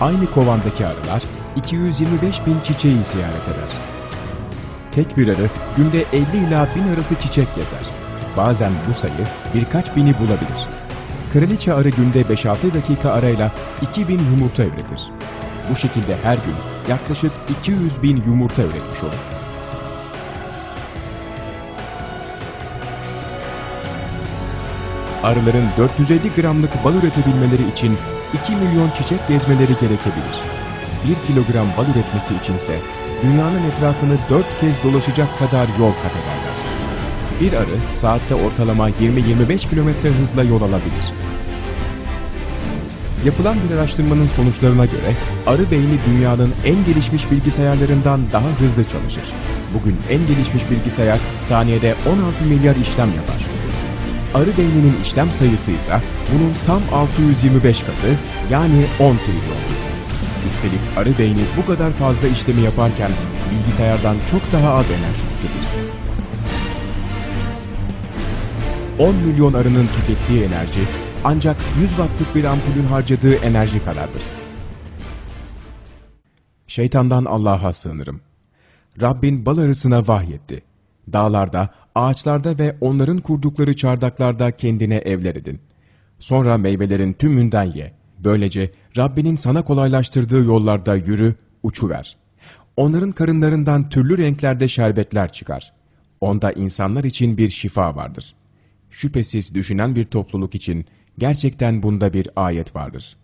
aynı kovandaki arılar 225 bin çiçeği ziyaret eder. Tek bir arı günde 50 ila 1000 arası çiçek gezer. Bazen bu sayı birkaç bini bulabilir. Kraliçe arı günde 5-6 dakika arayla 2000 yumurta üretir. Bu şekilde her gün yaklaşık 200 bin yumurta üretmiş olur. Arıların 450 gramlık bal üretebilmeleri için 2 milyon çiçek gezmeleri gerekebilir. 1 kilogram bal üretmesi içinse dünyanın etrafını 4 kez dolaşacak kadar yol kat ederler. Bir arı saatte ortalama 20-25 kilometre hızla yol alabilir. Yapılan bir araştırmanın sonuçlarına göre arı beyni dünyanın en gelişmiş bilgisayarlarından daha hızlı çalışır. Bugün en gelişmiş bilgisayar saniyede 16 milyar işlem yapar. Arı beyninin işlem sayısı ise bunun tam 625 katı yani 10 trilyondur. Üstelik arı beyni bu kadar fazla işlemi yaparken bilgisayardan çok daha az enerji tüketir. 10 milyon arının tükettiği enerji ancak 100 wattlık bir ampulün harcadığı enerji kadardır. Şeytandan Allah'a sığınırım. Rabbin bal arısına vahyetti. Dağlarda, ağaçlarda ve onların kurdukları çardaklarda kendine evler edin. Sonra meyvelerin tümünden ye. Böylece Rabbinin sana kolaylaştırdığı yollarda yürü, uçuver. Onların karınlarından türlü renklerde şerbetler çıkar. Onda insanlar için bir şifa vardır. Şüphesiz düşünen bir topluluk için gerçekten bunda bir ayet vardır.''